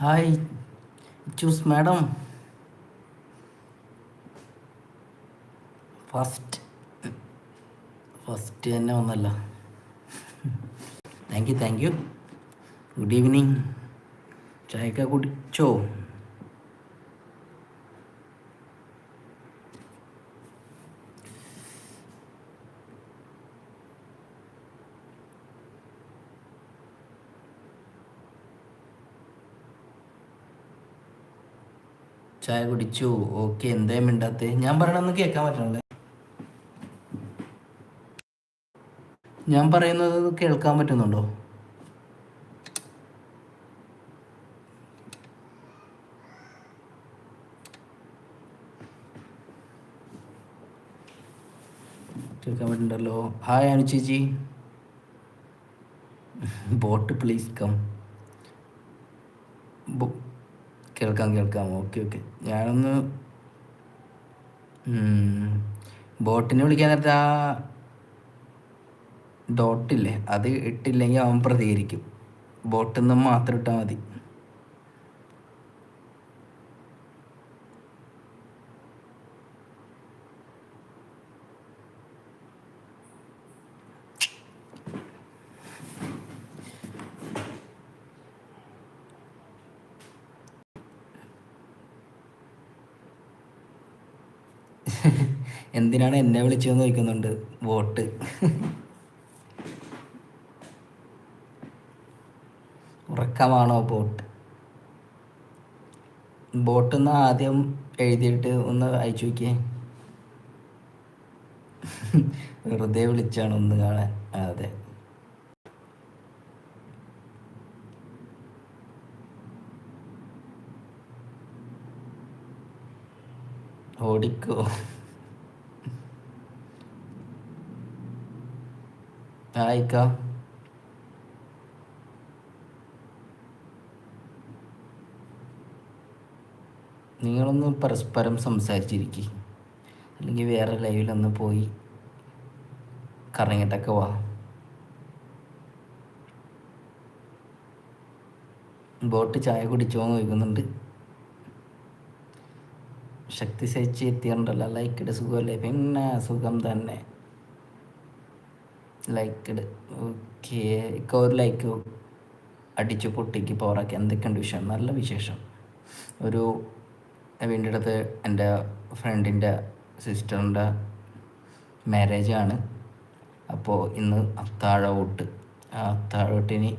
Hi ചൂസ് madam. First first തന്നെ ഒന്നല്ല thank you thank you good evening ചായക്ക കുടിച്ചോ? ചായ കുടിച്ചു. ഓക്കെ എന്തേ മിണ്ടാത്തെ? ഞാൻ പറയണമെന്ന് കേൾക്കാൻ പറ്റണല്ലേ. ഞാൻ പറയുന്നത് കേൾക്കാൻ പറ്റുന്നുണ്ടോ? കേൾക്കാൻ പറ്റുന്നുണ്ടല്ലോ ഹായ് അനു ചേച്ചി. Boat please come. കേൾക്കാം കേൾക്കാം. Okay okay. ഞാനൊന്ന് ബോട്ടിനെ വിളിക്കാൻ നേരത്തെ ആ ഡോട്ടില്ലേ അത് ഇട്ടില്ലെങ്കിൽ അവൻ പ്രതികരിക്കും. ബോട്ടിൽ നിന്ന് മാത്രം ഇട്ടാൽ മതി. എന്തിനാണ് എന്നെ വിളിച്ചതെന്ന് ചോദിക്കുന്നുണ്ട്. വോട്ട്. ഉറക്കമാണോ ബോട്ട് ബോട്ട് ഒന്ന് ആദ്യം എഴുതിയിട്ട് ഒന്ന് അയച്ചു നോക്കിയേ. വെറുതെ വിളിച്ചാണ് ഒന്ന് കാണാൻ. അതെ. ഓടിക്കോ. ആയിക്ക നിങ്ങളൊന്ന് പരസ്പരം സംസാരിച്ചിരിക്കി. അല്ലെങ്കിൽ വേറെ ലൈവിലൊന്ന് പോയി കറങ്ങിയിട്ടൊക്കെ വാ. ബോട്ട് ചായ കുടിച്ചോ എന്ന് ചോദിക്കുന്നുണ്ട്. ശക്തി സഹിച്ച് എത്തിയിട്ടുണ്ടല്ലോ ലൈക്കിടെ സുഖമല്ലേ? പിന്നെ സുഖം തന്നെ. ലൈക്കിട് ഓക്കെ. ഇക്ക ഒരു ലൈക്ക് അടിച്ച് പൊട്ടിക്ക് പോറാക്കി എന്തൊക്കെയുണ്ട് വിഷയം നല്ല വിശേഷം. ഒരു വീണ്ടും അടുത്ത് എന്റെ ഫ്രണ്ടിന്റെ സിസ്റ്ററിന്റെ മാരേജാണ് അപ്പോൾ ഇന്ന് അത്താഴ വോട്ട് ആ അത്താഴ വോട്ടിന്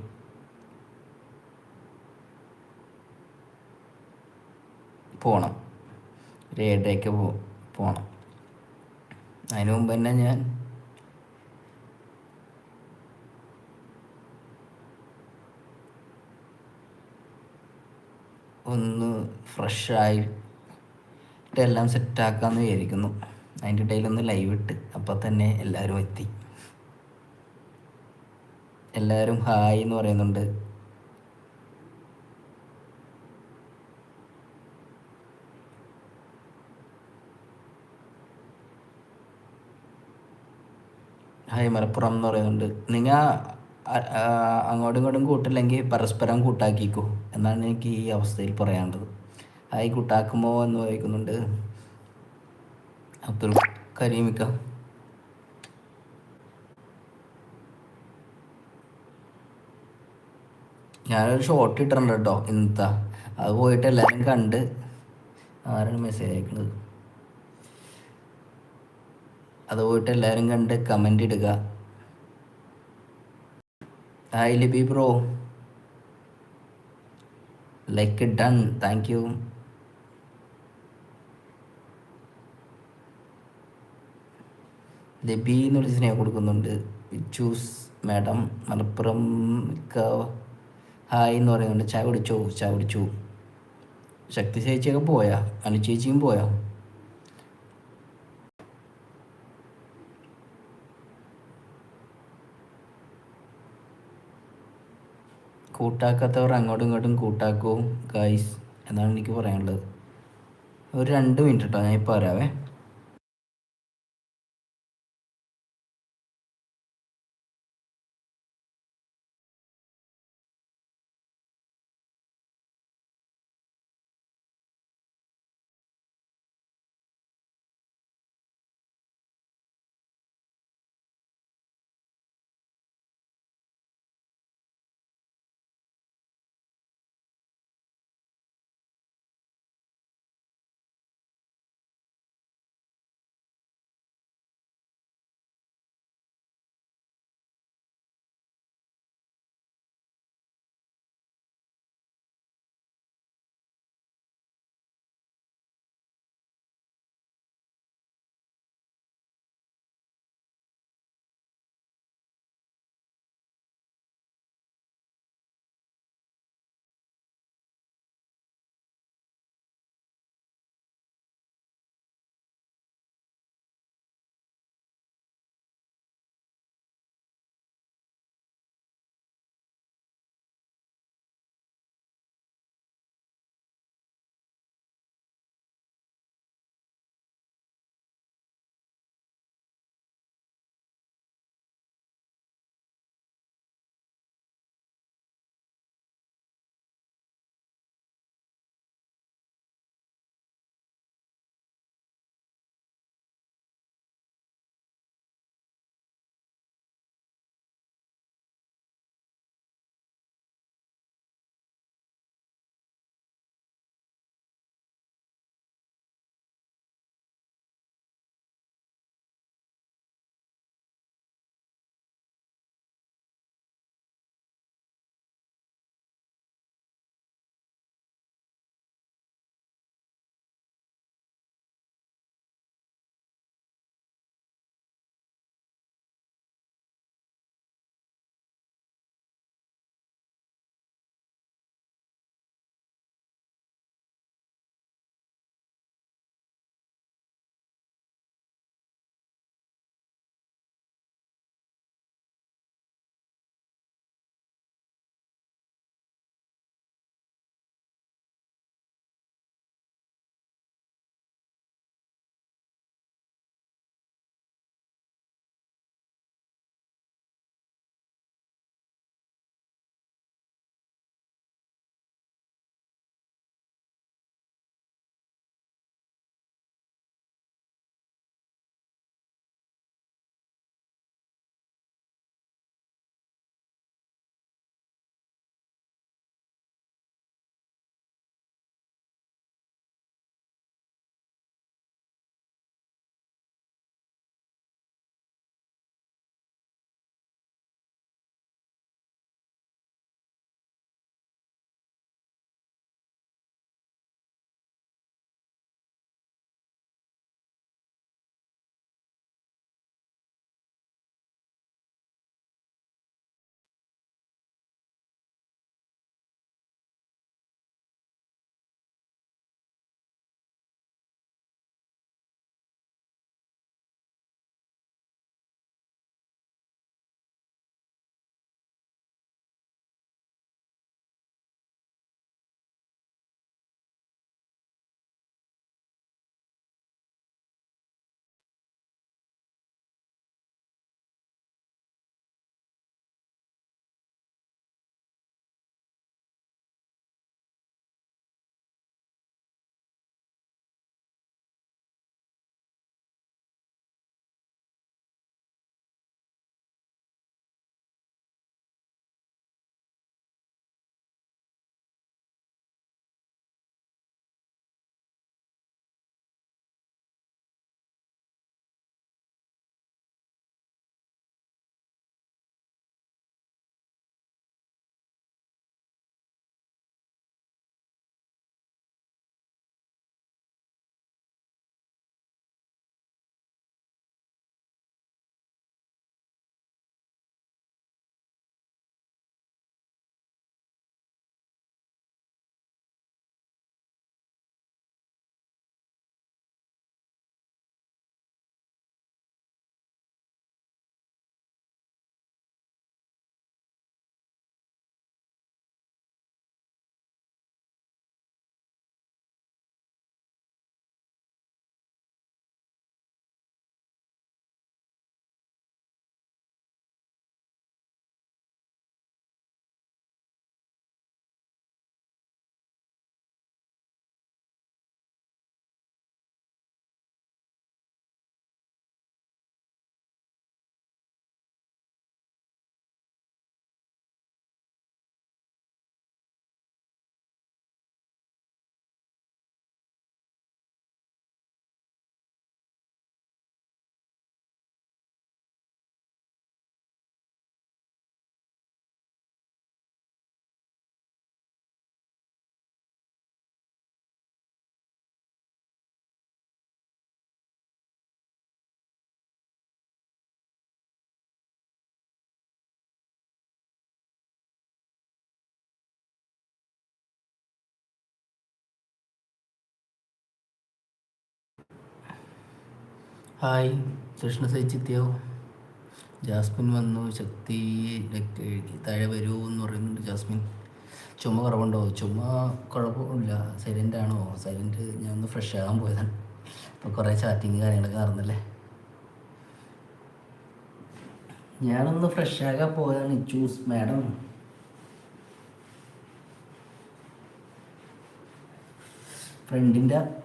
പോകണം ഒരു ഏഴരയ്ക്ക് പോകണം അതിനു മുമ്പ് തന്നെ ഞാൻ ഒന്ന് ഫ്രഷായിട്ട് എല്ലാം സെറ്റാക്കാമെന്ന് വിചാരിക്കുന്നു. അതിന്റെ ഇടയിലൊന്ന് ലൈവ് ഇട്ട് അപ്പോൾ തന്നെ എല്ലാവരും എത്തി. എല്ലാവരും ഹായ് എന്ന് പറയുന്നുണ്ട്. ഹായ് മലപ്പുറം എന്ന് പറയുന്നുണ്ട്. നിങ്ങൾ അങ്ങോട്ടും ഇങ്ങോട്ടും കൂട്ടില്ലെങ്കിൽ പരസ്പരം കൂട്ടാക്കിക്കോ എന്നാണ് എനിക്ക് ഈ അവസ്ഥയിൽ പറയാനുള്ളത്. ആയി കൂട്ടാക്കുമോ എന്ന് ചോദിക്കുന്നുണ്ട് അബ്ദുൽ കരീമിക്ക. ഞാനൊരു ഷോർട്ട് ഇട്ടിട്ടുണ്ട് കേട്ടോ ഇന്നത്തെ. അത് പോയിട്ട് എല്ലാവരും കണ്ട് ആരാണ് മെസ്സേജ് അയക്കുന്നത്? അത് പോയിട്ട് എല്ലാവരും കണ്ട് കമന്റ് ഇടുക. Hi Libi bro like done thank you ലബി വിളിച്ച് സ്നേഹം കൊടുക്കുന്നുണ്ട്. ചൂസ് മാഡം മലപ്പുറം ഹായ് എന്ന് പറയുന്നുണ്ട്. ചായ കുടിച്ചോ? ചായ കുടിച്ചു. ശക്തി ചേച്ചിയൊക്കെ പോയാ? അനുചേച്ചിയും പോയാ? കൂട്ടാക്കാത്തവർ അങ്ങോട്ടും ഇങ്ങോട്ടും കൂട്ടാക്കും ഗൈസ് എന്നാണ് എനിക്ക് പറയാനുള്ളത്. ഒരു രണ്ട് മിനിറ്റ് കേട്ടോ ഞാൻ ഇപ്പോൾ വരാവേ. ഹായ്. കൃഷ്ണ സൈച്ചിത്യോ? ജാസ്മിൻ വന്നു. ശക്തി താഴെ വരൂ എന്ന് പറയുന്നുണ്ട് ജാസ്മിൻ. ചുമ കുറവുണ്ടോ? ചുമ കുഴപ്പമില്ല. സൈലന്റ് ആണോ? സൈലന്റ് ഞാൻ ഒന്ന് ഫ്രഷ് ആകാൻ പോയതാണ്. അപ്പോൾ കുറേ ചാറ്റിങ് കാര്യങ്ങളൊക്കെ നടന്നല്ലേ? ഞാനൊന്ന് ഫ്രഷ് ആകാൻ പോയതാണ്. ചൂസ് മാഡം ഫ്രണ്ടിന്റെ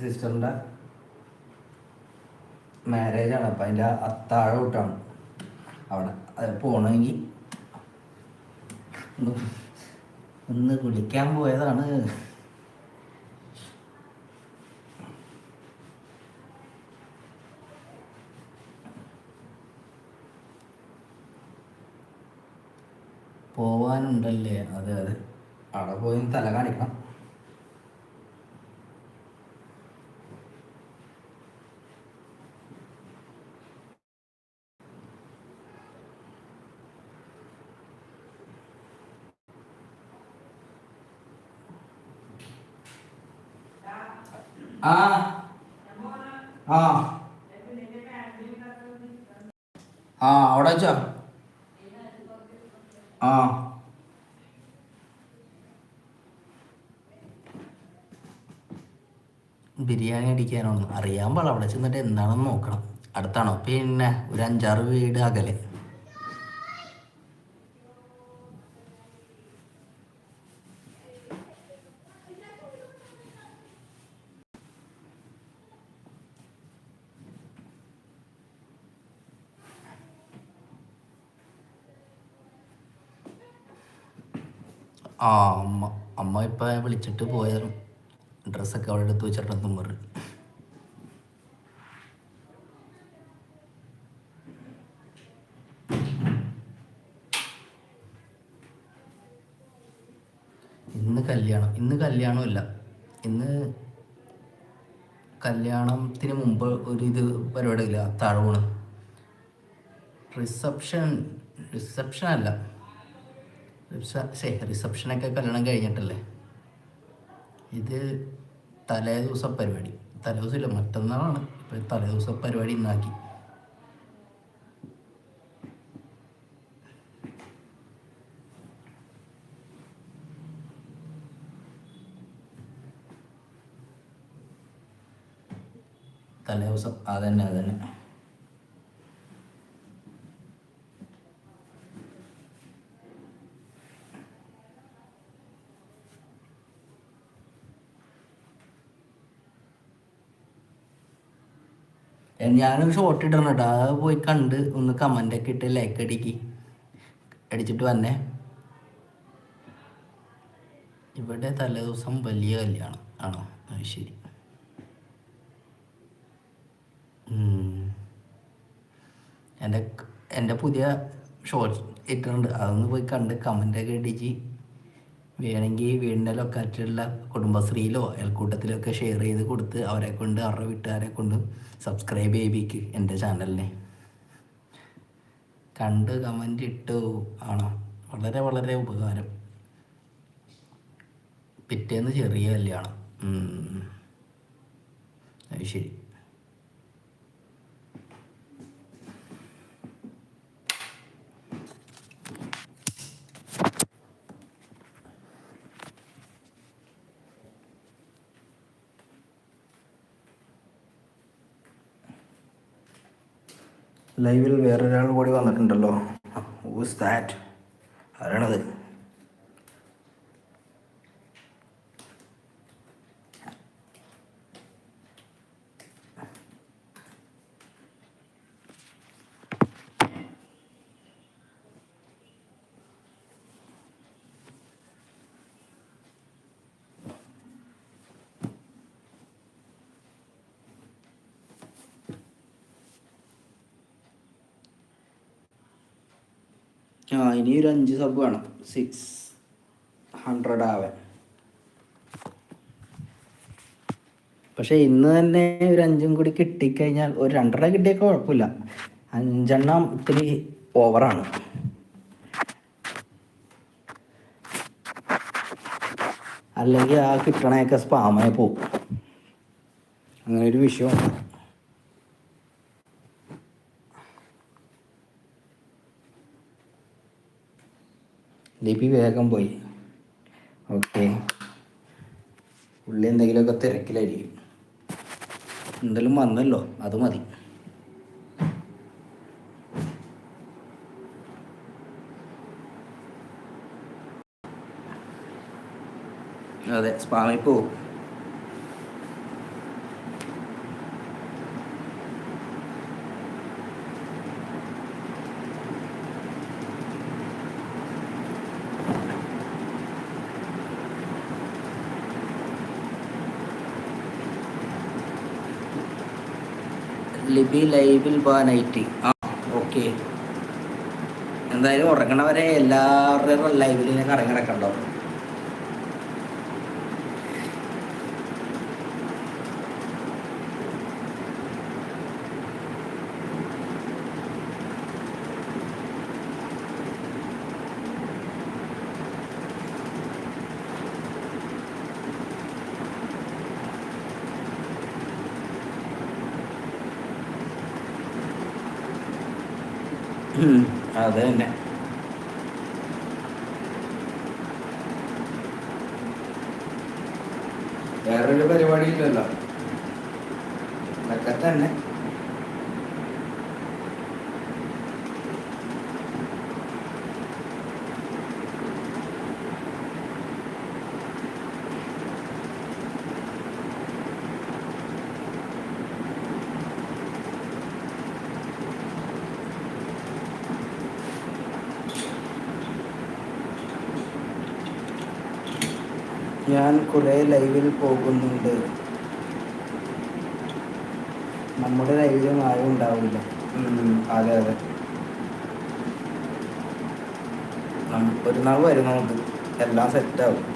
സിസ്റ്ററിന്റെ മാരേജാണ് അപ്പം അതിന്റെ അത്താഴ കൂട്ടാണ്. അവിടെ അത് പോകണമെങ്കിൽ ഒന്ന് കുളിക്കാൻ പോയതാണ്. പോവാനുണ്ടല്ലേ? അതെ അതെ. അവിടെ പോയി തല കാണിക്കണം ആ ആ ആ അവിടെ വെച്ചോ ആ ബിരിയാണി അടിക്കാനാണ്. അറിയാൻ പാടില്ല അവിടെ ചെന്നിട്ട് എന്താണെന്ന് നോക്കണം. അടുത്താണോ? പിന്നെ ഒരു അഞ്ചാറ് വീട് അകലെ. ആ അമ്മ അമ്മ ഇപ്പം വിളിച്ചിട്ട് പോയതാണ്. ഡ്രസ്സൊക്കെ അവിടെ എടുത്ത് വെച്ചിട്ടുണ്ടെന്നും പറഞ്ഞു ഇന്ന് കല്യാണം ഇന്ന് കല്യാണമല്ല ഇന്ന് കല്യാണത്തിന് മുമ്പ് ഒരു ഇത് പരിപാടിയില്ല താഴൂണ് റിസപ്ഷൻ റിസപ്ഷൻ അല്ല റിസ റിസപ്ഷനൊക്കെ കല്യാണം കഴിഞ്ഞിട്ടല്ലേ? ഇത് തലേ ദിവസം പരിപാടി. തലേ ദിവസമില്ല മറ്റന്നാളാണ്. ഇപ്പം തലേ ദിവസം പരിപാടി ഇന്നാക്കി. തലേ ദിവസം അതന്നെ അതന്നെ. ഞാനൊരു ഷോർട്ട് ഇടണം കേട്ടോ അത് പോയി കണ്ട് ഒന്ന് കമന്റ് ഒക്കെ ഇട്ട് ലൈക്ക് അടിക്ക്. അടിച്ചിട്ട് വന്നേ. ഇവിടെ തലേദിവസം വലിയ കല്യാണം. ആണോ? അത് ശരി. എന്റെ എന്റെ പുതിയ ഷോർട്സ് ഇട്ടിട്ടുണ്ട്. അതൊന്ന് പോയി കണ്ട് കമന്റൊക്കെ ഇടിച്ച് വേണമെങ്കിൽ വീടിന്റെ ലൊക്കാലിറ്റിയിലുള്ള കുടുംബശ്രീയിലോ അയൽക്കൂട്ടത്തിലൊക്കെ ഷെയർ ചെയ്ത് കൊടുത്ത് അവരെ കൊണ്ട് അവരുടെ വീട്ടുകാരെ കൊണ്ട് സബ്സ്ക്രൈബ് ചെയ്യിപ്പിക്ക് എന്റെ ചാനലിനെ കണ്ട് കമന്റ് ഇട്ടു. ആണോ? വളരെ വളരെ ഉപകാരം. പിറ്റേന്ന് ചെറിയ കല്യാണം. അത് ശരി. ലൈവിൽ വേറൊരാൾ കൂടി വന്നിട്ടുണ്ടല്ലോ. ഹൂസ് ദാറ്റ് ആരാണത്? ആ ഇനി ഒരു അഞ്ച് സബ് വേണം. സിക്സ് ഹൺഡ്രഡ് ആവാൻ. പക്ഷെ ഇന്ന് തന്നെ ഒരു അഞ്ചും കൂടി കിട്ടിക്കഴിഞ്ഞാൽ ഒരു രണ്ടര കിട്ടിയൊക്കെ കുഴപ്പമില്ല. അഞ്ചെണ്ണം ഇത്തിരി ഓവറാണ് അല്ലെങ്കിൽ ആ കിട്ടണയൊക്കെ സ്പാമായി പോകും. അങ്ങനെ ഒരു വിഷയമുണ്ട് ലിപി വേഗം പോയി. ഓക്കെ. ഉള്ളി എന്തെങ്കിലുമൊക്കെ തിരക്കിലായിരിക്കും. എന്തായാലും വന്നല്ലോ അത് മതി. അതെ സ്പാമിൽ പോവും. ലിബി ലൈവിൽ പോകാനായിട്ട് ആ ഓക്കെ എന്തായാലും ഉറങ്ങണവരെ എല്ലാവരുടെയും ലൈവിൽ ഇങ്ങനെ കറങ്ങി കിടക്കണ്ടോ അത് തന്നെ. വേറൊരു പരിപാടി ഞാൻ കുറേ ലൈവിൽ പോകുന്നുണ്ട്. നമ്മുടെ ലൈവിലും ആരും ഉണ്ടാവില്ല. അതെ അതെ. ഒരു നാൾ വരും നമുക്ക്. എല്ലാം സെറ്റാവും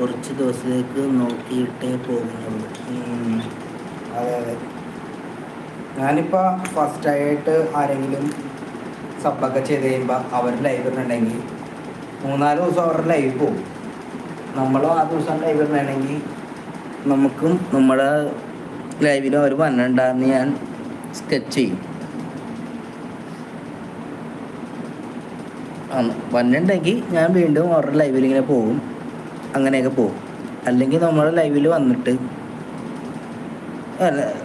കുറച്ച് ദിവസത്തേക്ക് നോക്കിയിട്ടേ പോകുന്നുള്ളൂ. അതെ അതെ. ഞാനിപ്പോൾ ഫസ്റ്റായിട്ട് ആരെങ്കിലും സബ്ബൊക്കെ ചെയ്ത് കഴിയുമ്പോൾ അവർ ലൈവ് ഇടണമെങ്കിൽ മൂന്നാൽ ദിവസം അവരുടെ ലൈവ് പോവും. നമ്മളും ആ ദിവസം ലൈവ് ഇടണമെങ്കിൽ നമുക്കും നമ്മുടെ ലൈവിൽ അവർ വന്നിട്ടുണ്ടാകുന്ന ഞാൻ സ്കെച്ച് ചെയ്യും. വന്നിട്ടുണ്ടെങ്കിൽ ഞാൻ വീണ്ടും അവരുടെ ലൈവിൽ ഇങ്ങനെ പോകും. അങ്ങനെയൊക്കെ പോകും. അല്ലെങ്കിൽ നമ്മുടെ ലൈവിൽ വന്നിട്ട് അല്ല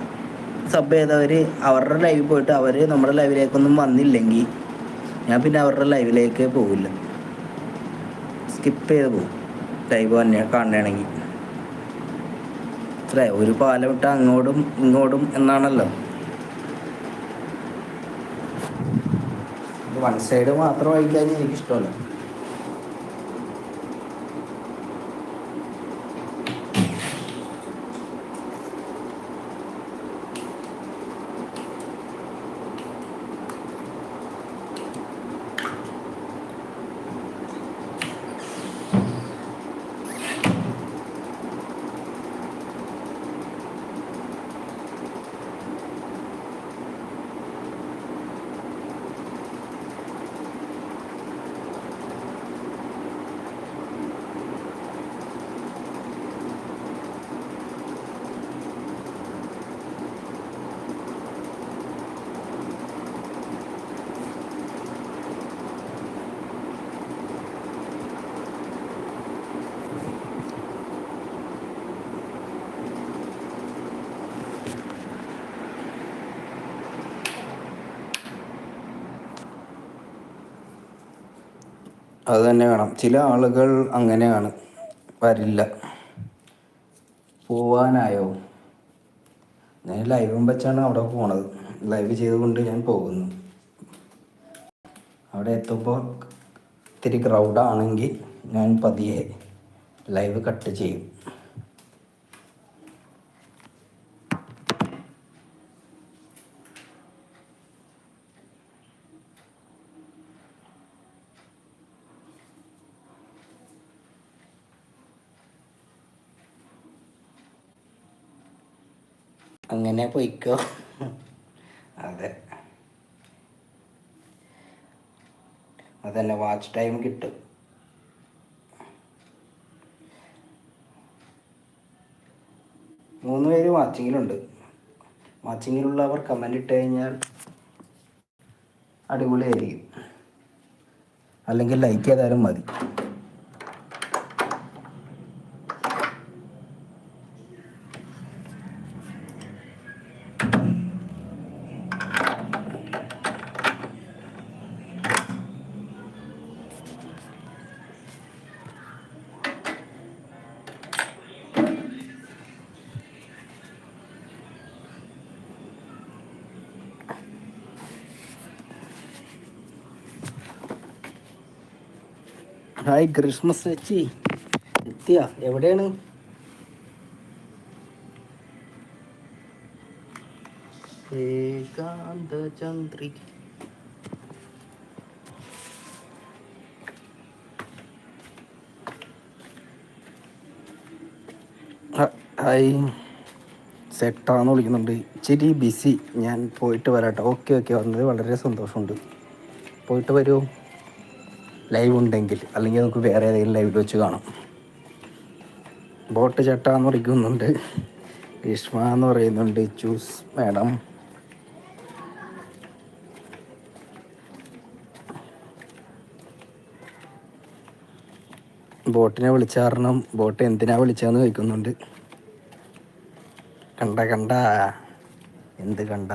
സബ് ചെയ്തവർ അവരുടെ ലൈവിൽ പോയിട്ട് അവർ നമ്മുടെ ലൈവിലേക്കൊന്നും വന്നില്ലെങ്കിൽ ഞാൻ പിന്നെ അവരുടെ ലൈവിലേക്ക് പോകില്ല സ്കിപ്പ് ചെയ്ത് പോകും ലൈവ് തന്നെ കാണണമെങ്കിൽ അല്ലേ ഒരു പാലം വിട്ട് അങ്ങോട്ടും ഇങ്ങോട്ടും എന്നാണല്ലോ. വൺ സൈഡ് മാത്രം വായിക്കാൻ എനിക്കിഷ്ടമല്ല. അത് തന്നെ വേണം. ചില ആളുകൾ അങ്ങനെയാണ്. വരില്ല. പോവാനായോ? ഞാൻ ലൈവും വെച്ചാണ് അവിടെ പോണത്. ലൈവ് ചെയ്തുകൊണ്ട് ഞാൻ പോകുന്നു. അവിടെ എത്തുമ്പോൾ ഇത്തിരി ക്രൗഡാണെങ്കിൽ ഞാൻ പതിയെ ലൈവ് കട്ട് ചെയ്യും. അങ്ങനെ പോയിക്കോ. അതെ. അതന്നെ വാച്ച് ടൈം കിട്ടും. മൂന്ന് പേര് വാച്ചിങ്ങിലുണ്ട് വാച്ചിങ്ങിലുള്ളവർ കമന്റ് ഇട്ട് കഴിഞ്ഞാൽ അടിപൊളിയായിരിക്കും. അല്ലെങ്കിൽ ലൈക്ക് ചെയ്താലും മതി. ഹായ് ക്രിസ്മസ് വെച്ചി എത്തിയ? എവിടെയാണ്? ഏകാന്ത ചന്ദ്രി. ഹായ്. സെട്ടാന്ന് വിളിക്കുന്നുണ്ട്. ഇച്ചിരി ബിസി ഞാൻ പോയിട്ട് വരാട്ടോ. ഓക്കെ ഓക്കെ വന്നത് വളരെ സന്തോഷമുണ്ട്. പോയിട്ട് വരൂ. ലൈവ് ഉണ്ടെങ്കിൽ അല്ലെങ്കിൽ നമുക്ക് വേറെ ഏതെങ്കിലും ലൈവിൽ വെച്ച് കാണാം. ബോട്ട് ചട്ടാന്ന് പറയുന്നുണ്ട് ഗ്രീഷ്മ എന്ന് പറയുന്നുണ്ട്. ചൂസ് മാഡം ബോട്ടിനെ വിളിച്ച കാരണം ബോട്ട് എന്തിനാ വിളിച്ചതെന്ന് ചോദിക്കുന്നുണ്ട്. കണ്ട കണ്ട. എന്ത് കണ്ട?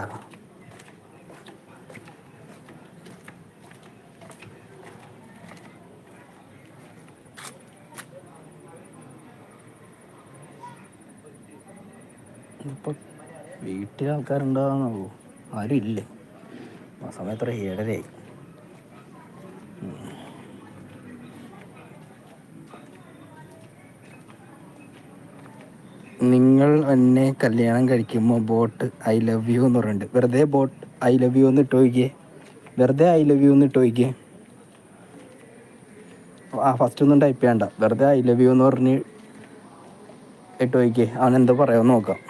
ഇപ്പം വീട്ടിൽ ആൾക്കാരുണ്ടാകുന്നുള്ളൂ ആരും ഇല്ലേ. ആ സമയത്ത് ഒരു ഏഴരയായി. നിങ്ങൾ എന്നെ കല്യാണം കഴിക്കുമ്പോൾ ബോട്ട് ഐ ലവ് യു എന്ന് പറയുന്നുണ്ട് വെറുതെ ബോട്ട് ഐ ലവ് യു എന്ന് ഇട്ട് നോക്കിയേ വെറുതെ ഐ ലവ് യു എന്ന് ഇട്ട് നോക്കിയേ ആ ഫസ്റ്റ് ഒന്നും ടൈപ്പ് ചെയ്യണ്ട. വെറുതെ ഐ ലവ് യു എന്ന് പറഞ്ഞ് ഇട്ട് അവൻ എന്താ പറയാമെന്ന് നോക്കാം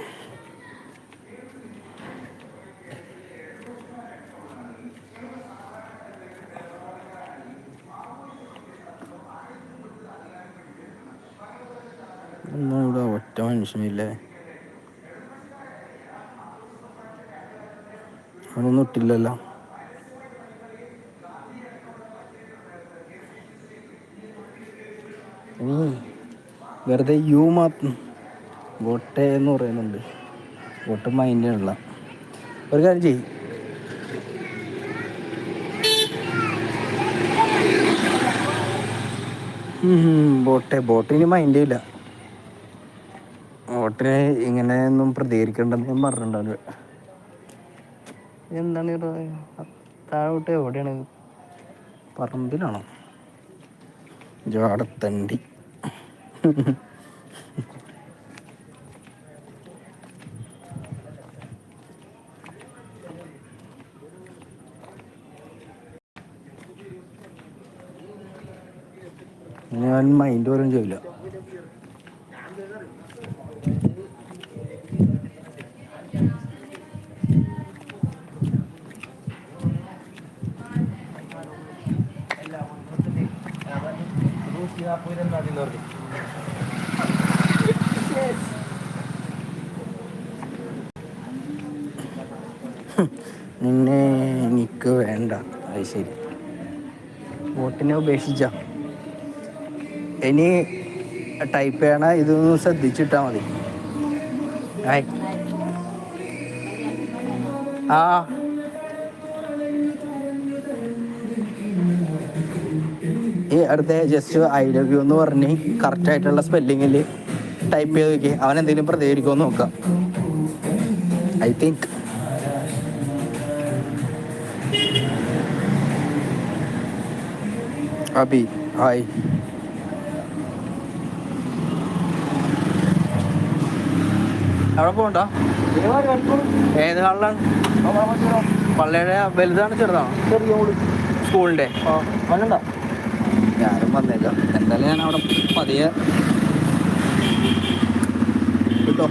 ഒന്നും ഇവിടെ ഒറ്റ മനുഷ്യനില്ലേ അവനൊന്നും ഇട്ടില്ലല്ലോ. വെറുതെ യു മാത്രം ബോട്ടെ എന്ന് പറയുന്നുണ്ട്. ബോട്ട് മൈൻഡിനുള്ള ഒരു കാര്യം ചെയ്യും. ബോട്ടെ ബോട്ടിന് മൈൻഡ് ഇല്ല ബോട്ടിന് ഇങ്ങനെയൊന്നും പ്രതികരിക്കണ്ടെന്ന് ഞാൻ പറഞ്ഞിട്ടുണ്ടാവില്ല എന്താണ്? താഴോട്ട് എവിടെയാണ്? പറമ്പിലാണോ? ജാടത്തണ്ടി. ഞാൻ മൈൻഡ് പോലും ചെയ്യില്ല. നിന്നെ എനിക്ക് വേണ്ട. അത് ശരി. വോട്ടിനെ ഉപേക്ഷിച്ച. ഇനി ടൈപ്പ് ചെയ്യണ ഇതൊന്ന് ശ്രദ്ധിച്ചിട്ടാ മതി. ആ. ഈ അടുത്ത ജസ്റ്റ് ഐ ലവ് യു എന്ന് പറഞ്ഞ് കറക്റ്റ് ആയിട്ടുള്ള സ്പെല്ലിങ്ങിൽ ടൈപ്പ് ചെയ്ത് നോക്കി അവൻ എന്തെങ്കിലും പ്രതികരിക്കുമോ എന്ന് നോക്കാം. ഐ തിങ്ക് അബി ഹായ് അവിടെ പോണ്ട. ഏത് ഹാളിലാണ്? പള്ളിയുടെ വലുതാണ് ചെറുതാണ്? സ്കൂളിന്റെ ഞാനും എടുക്കാം എന്തായാലും ഞാൻ അവിടെ പതിയെ കിട്ടോ.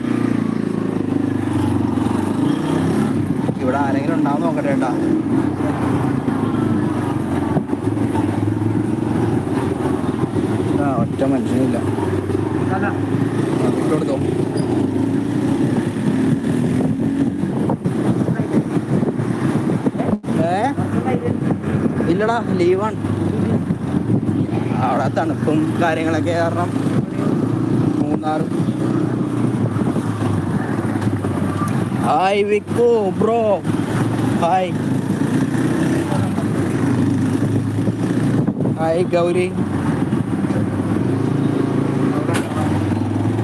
ഇവിടെ ആരെങ്കിലും ഉണ്ടാവും നോക്കട്ടെ കേട്ടാ. ഒറ്റ മനുഷ്യനില്ല ഇട്ടെടുത്തോ ഏ? ഇല്ലടാ ലീവാണ് അവിടെ തണുപ്പും കാര്യങ്ങളൊക്കെ കാരണം Munnar hi Vikku bro hi hi Gauri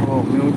ഓ മ്യൂട്ട്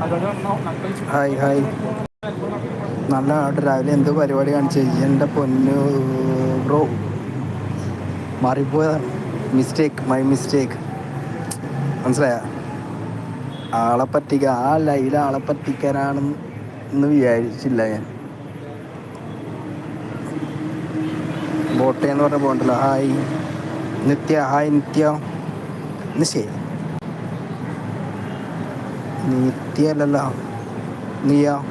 ഹായ് ഹായ്. നല്ല ആട്ട് രാവിലെ എന്ത് പരിപാടി കാണിച്ചു. എന്റെ പൊന്നു ബ്രോ. മാറിപ്പോയ മിസ്റ്റേക്ക് മൈ മിസ്റ്റേക്ക് മനസ്സിലായ? ആളെ പറ്റിക്ക ആ ലൈവിൽ ആളെ പറ്റിക്കാനാണെന്ന് വിചാരിച്ചില്ല ഞാൻ. ബോട്ടെ എന്ന് പറഞ്ഞ പോകണ്ടല്ലോ ഹായ്. നിത്യ ഹായ് നിത്യ. 跌了了你要